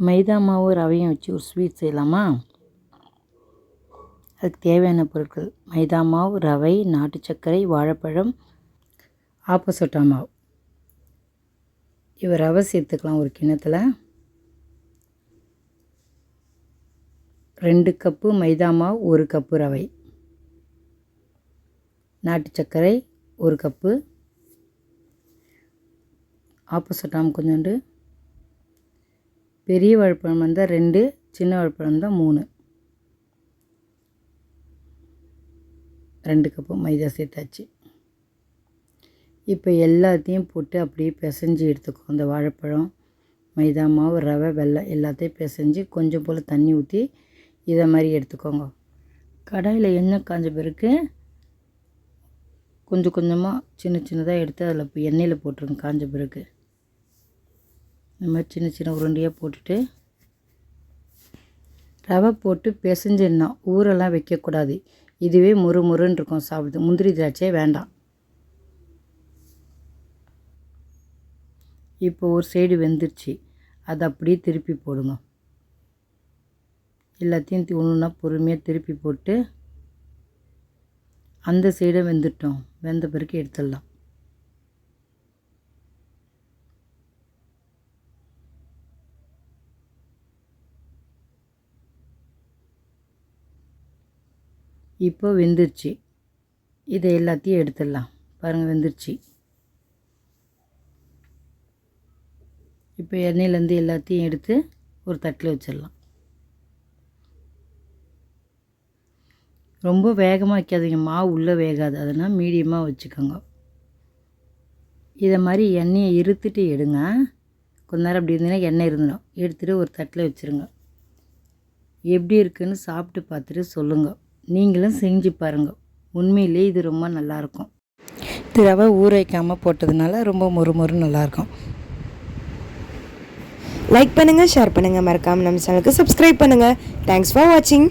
மைதா மாவு ரவையும் வச்சு ஒரு ஸ்வீட் செய்யலாமா? அதுக்கு தேவையான பொருட்கள். மைதா மாவு ரவை நாட்டு சர்க்கரை வாழைப்பழம் ஆப்போசோட்டா மாவு. இவர் ரவை சேர்த்துக்கலாம் ஒரு கிண்ணத்தில். ரெண்டு கப்பு மைதா மாவு ஒரு கப்பு ரவை. நாட்டு சர்க்கரை ஒரு கப்பு. ஆப்போசிட்டாம் கொஞ்சோண்டு பெரிய வாழைப்பழம் வந்தால் ரெண்டு சின்ன வாழைப்பழம் தான் மூணு. ரெண்டு கப்பு மைதா சேர்த்தாச்சு. இப்போ எல்லாத்தையும் போட்டு அப்படியே பிசைஞ்சு எடுத்துக்கோ. அந்த வாழைப்பழம் மைதா மாவு ரவை வெள்ளை எல்லாத்தையும் பிசைஞ்சு கொஞ்சம் போல் தண்ணி ஊற்றி இதை மாதிரி எடுத்துக்கோங்க. கடாயில் எண்ணெய் காஞ்ச பிறகு கொஞ்சம் கொஞ்சமாக சின்ன சின்னதாக எடுத்து அதில் எண்ணெயில் போட்டுருங்க காஞ்ச பிறகு. இந்த மாதிரி சின்ன சின்ன உருண்டையாக போட்டுட்டு ரவை போட்டு பிசைஞ்சிடணும். ஊரெல்லாம் வைக்கக்கூடாது. இதுவே முறு முறுன்னு இருக்கும் சாப்பிடுது முந்திரி திராட்சையே வேண்டாம். இப்போ ஒரு சைடு வெந்துருச்சு. அதை அப்படியே திருப்பி போடுங்க. எல்லாத்தையும் ஒன்று பொறுமையாக திருப்பி போட்டு அந்த சைடை வெந்துட்டோம். வெந்த பிறகு எடுத்துடலாம். இப்போ வெந்துருச்சு. இதை எல்லாத்தையும் எடுத்துடலாம். பாருங்கள் வெந்துருச்சு. இப்போ எண்ணெயிலேருந்து எல்லாத்தையும் எடுத்து ஒரு தட்டில் வச்சிடலாம். ரொம்ப வேகமாக வைக்காதீங்க. மாவு உள்ளே வேகாது. அதனால் மீடியமாக வச்சுக்கோங்க. இதை மாதிரி எண்ணெயை இருத்துட்டு எடுங்க. கொஞ்ச நேரம் அப்படி இருந்தீங்கன்னா எண்ணெய் இருந்துடும். எடுத்துகிட்டு ஒரு தட்டில் வச்சுருங்க. எப்படி இருக்குதுன்னு சாப்பிட்டு பார்த்துட்டு சொல்லுங்கள் நீங்களும் செஞ்சு பாருங்கள் உண்மையிலே இது ரொம்ப நல்லாயிருக்கும் இது ரவை ஊற வைக்காமல் போட்டதுனால ரொம்ப மொறு நல்லாயிருக்கும் லைக் பண்ணுங்கள் ஷேர் பண்ணுங்கள் மறக்காமல் நம்ம சேனலுக்கு சப்ஸ்கிரைப் பண்ணுங்கள் தேங்க்ஸ் ஃபார் வாட்சிங்